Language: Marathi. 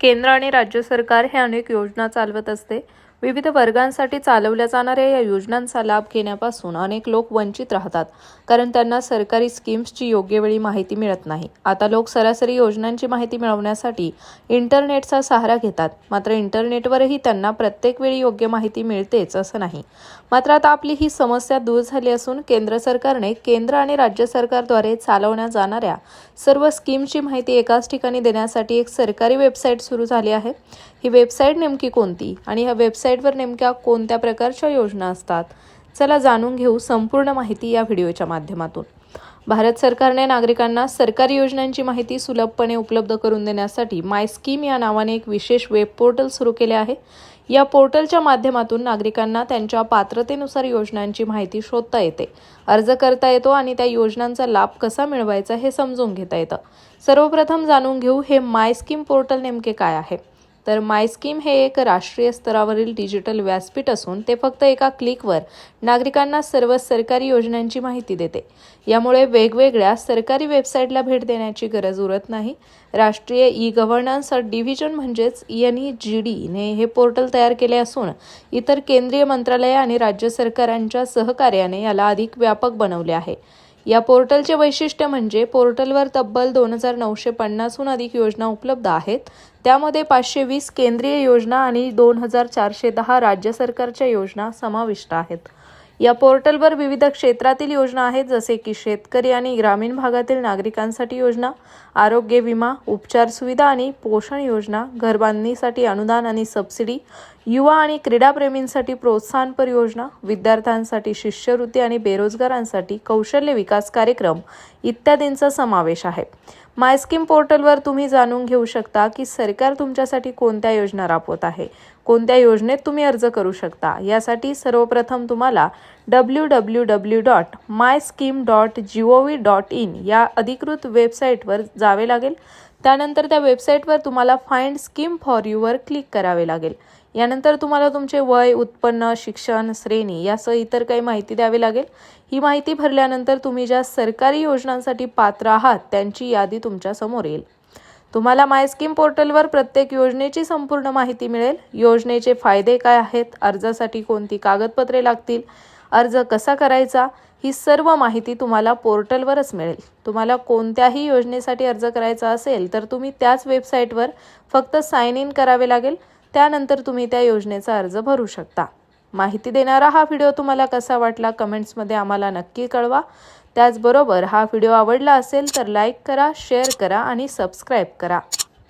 केंद्र आणि राज्य सरकार हे अनेक योजना चालवत असते. विविध वर्गांसाठी चालवल्या जाणाऱ्या या योजनांचा लाभ घेण्यापासून अनेक लोक वंचित राहतात कारण त्यांना सरकारी स्कीम्सची योग्य वेळी माहिती मिळत नाही. आता लोक सरासरी योजनांची माहिती मिळवण्यासाठी इंटरनेटचा सहारा घेतात. मात्र इंटरनेटवरही त्यांना प्रत्येक वेळी योग्य माहिती मिळतेच असं नाही. मात्र आता आपली ही समस्या दूर झाली असून केंद्र सरकारने केंद्र आणि राज्य सरकारद्वारे चालवल्या जाणाऱ्या सर्व स्कीमची माहिती एकाच ठिकाणी देण्यासाठी एक सरकारी वेबसाईट सुरू झाली आहे. ही वेबसाईट नेमकी कोणती? आणि ह्या वेबसाईट वेबसाईटवर नेमक्या कोणत्या प्रकारच्या योजना असतात? चला जाणून घेऊ संपूर्ण माहिती या व्हिडिओच्या माध्यमातून. भारत सरकारने नागरिकांना सरकारी योजनांची माहिती सुलभपणे उपलब्ध करून देण्यासाठी माय स्कीम या नावाने एक विशेष वेब पोर्टल सुरू केले आहे. या पोर्टलच्या माध्यमातून नागरिकांना त्यांच्या पात्रतेनुसार योजनांची माहिती शोधता येते अर्ज करता येतो आणि त्या योजनांचा लाभ कसा मिळवायचा हे समजून घेता येतं. सर्वप्रथम जाणून घेऊ हे माय स्कीम पोर्टल नेमके काय आहे. तर मायस्कीम हे एक राष्ट्रीय स्तरावरील डिजिटल व्यासपीठ असून ते फक्त एका क्लिकवर नागरिकांना सर्व सरकारी योजनांची माहिती देते. यामुळे वेगवेगळ्या सरकारी वेबसाईटला भेट देण्याची गरज उरत नाही. राष्ट्रीय ई गव्हर्नन्स डिव्हिजन म्हणजेच एन ई जी डीने हे पोर्टल तयार केले असून इतर केंद्रीय मंत्रालय आणि राज्य सरकारांच्या सहकार्याने याला अधिक व्यापक बनवले आहे. या पोर्टलचे वैशिष्ट्य म्हणजे पोर्टलवर तब्बल दोन हजार नऊशे पन्नासहून अधिक योजना उपलब्ध आहेत. त्यामध्ये पाचशे वीस केंद्रीय योजना आणि दोन हजार चारशे दहा राज्य सरकारच्या योजना समाविष्ट आहेत. या पोर्टलवर विविध क्षेत्रातील योजना आहेत जसे की शेतकरी आणि ग्रामीण भागातील नागरिकांसाठी योजना आरोग्य विमा उपचार सुविधा आणि पोषण योजना घरबांधणीसाठी अनुदान आणि सबसिडी युवा आणि क्रीडाप्रेमींसाठी प्रोत्साहनपर योजना विद्यार्थ्यांसाठी शिष्यवृत्ती आणि बेरोजगारांसाठी कौशल्य विकास कार्यक्रम इत्यादींचा समावेश आहे. मायस्कीम पोर्टलवर तुम्ही जाणून घेऊ शकता की सरकार तुमच्यासाठी कोणत्या योजना राबवत आहे. कोणत्या योजनेत तुम्ही अर्ज करू शकता? यासाठी सर्वप्रथम तुम्हाला W W W dot my scheme dot G O V dot in या अधिकृत वेबसाईटवर जावे लागेल. त्यानंतर त्या वेबसाईटवर तुम्हाला फाइंड स्कीम फॉर यूवर क्लिक करावे लागेल. यानंतर तुम्हाला तुमचे वय उत्पन्न शिक्षण श्रेणी यासह इतर काही माहिती द्यावी लागेल. ही माहिती भरल्यानंतर तुम्ही ज्या सरकारी योजनांसाठी पात्र आहात त्यांची यादी तुमच्यासमोर येईल. तुम्हाला माय स्कीम पोर्टलवर प्रत्येक योजनेची संपूर्ण माहिती मिळेल. योजनेचे फायदे काय आहेत? अर्जासाठी कोणती कागदपत्रे लागतील? अर्ज कसा करायचा? ही सर्व माहिती तुम्हाला पोर्टलवरच मिळेल. तुम्हाला कोणत्याही योजनेसाठी अर्ज करायचा असेल तर तुम्ही त्याच वेबसाईटवर फक्त साइन इन करावे लागेल. त्यानंतर तुम्ही त्या योजनेचा अर्ज भरू शकता. माहिती देणारा हा व्हिडिओ तुम्हाला कसा वाटला कमेंट्समध्ये आम्हाला नक्की कळवा. त्याचबरोबर हा व्हिडिओ आवडला असेल तर लाईक करा शेअर करा आणि सबस्क्राईब करा.